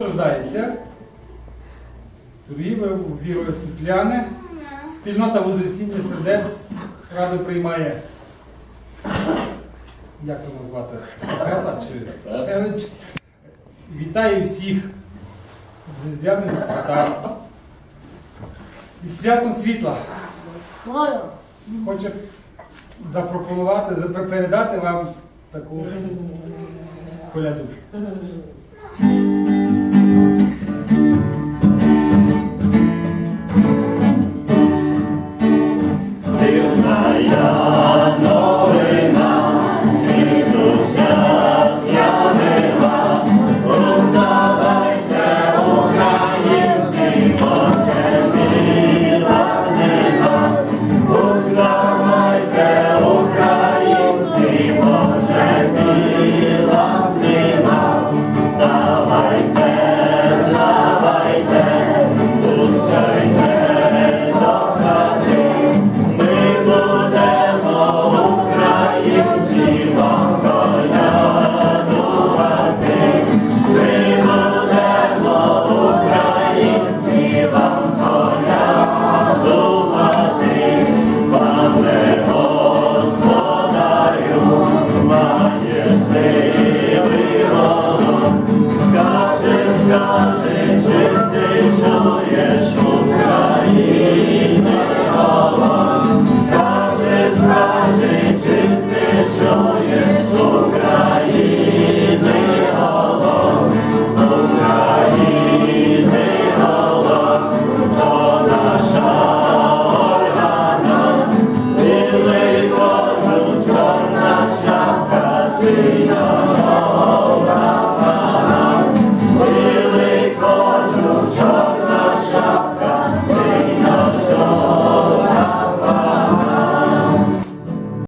Рождається. Тобі вірою світляне. Спільнота Вознесіння сердець раду приймає. Як це назвати? Стафета чи. Вітаю всіх з різдвяним святом. І святом світла. Хочу запропонувати, передати вам таку коляду.